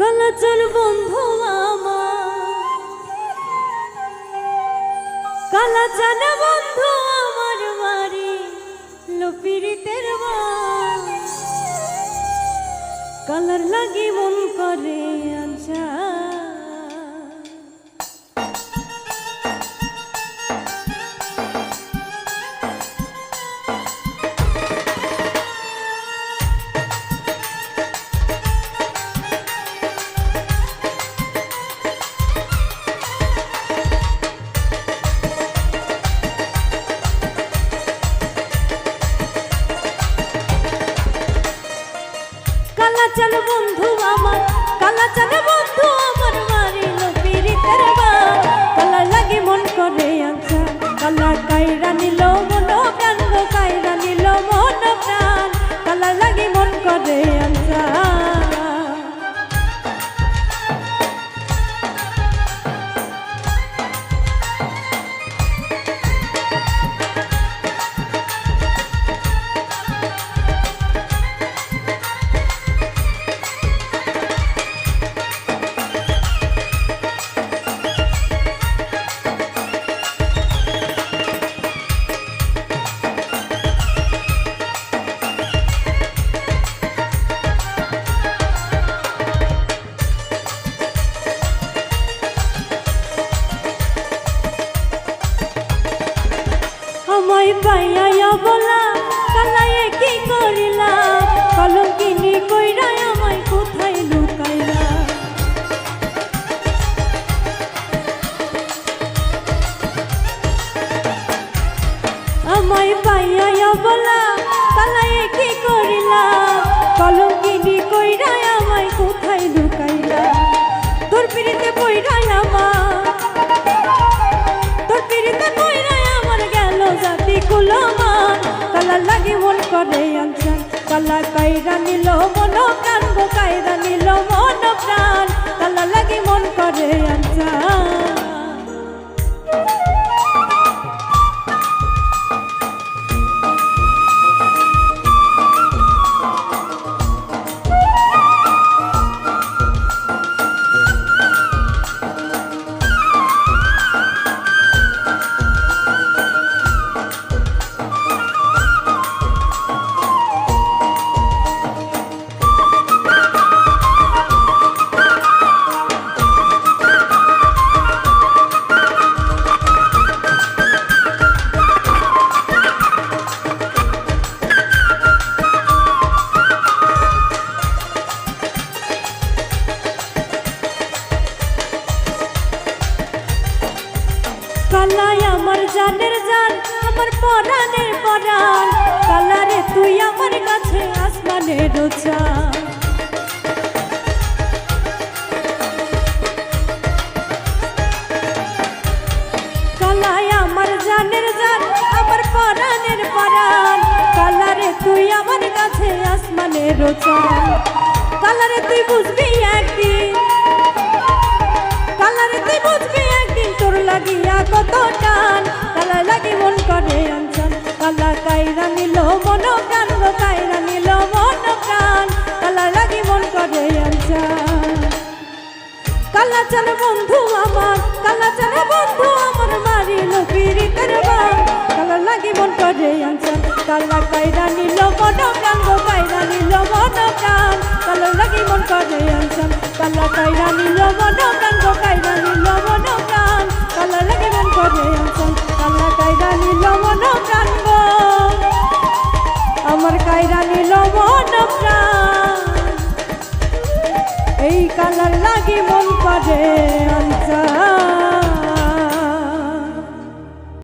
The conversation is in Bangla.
কালাচল বন্ধু আমার। কালাচান বন্ধু আমার বাড়ি লপিরিতের কালার লাগি মন করে কালাচাল বন্ধু আমার কালাচাল বন্ধু পাইয়া বলা কালা কাইরা নিল মন প্রাণ কাইরা নিল মন প্রাণ। কালা লাগে মন করে আনসান কালাই আমার জানের জান, আমার পরাণের পরাণ কালারে তুই আমার কাছে আসমানের চান কালাই আমার জানের জান, আমার পরাণের পরাণ কালারে তুই আমার কাছে আসমানের চান কালারে তুই বুঝবি একদিন লাগিয়া কত টান, কালা লাগি মন করে আনসান কালা কাইরা নিল মন প্রাণ, গো কাইরা নিল মন প্রাণ, কালা লাগি মন করে আনসান কালা চল বন্ধু আমার, কালা চল বন্ধু আমার মারিল পিরিতের বান কালা লাগি মন করে আনসান কালা কাইরা নিল মন প্রাণ, গো কাইরা নিল মন প্রাণ, কালা লাগি মন করে আনসান কালা কাইরা নিল মন প্রাণ, গো কাইরা নিল মন কালা লাগি মন করে আনসান কালা কাইরা নিল মন প্রাণ আমার কাইরা নিল মন প্রাণ। এই কালার লাগি মন করে আনসান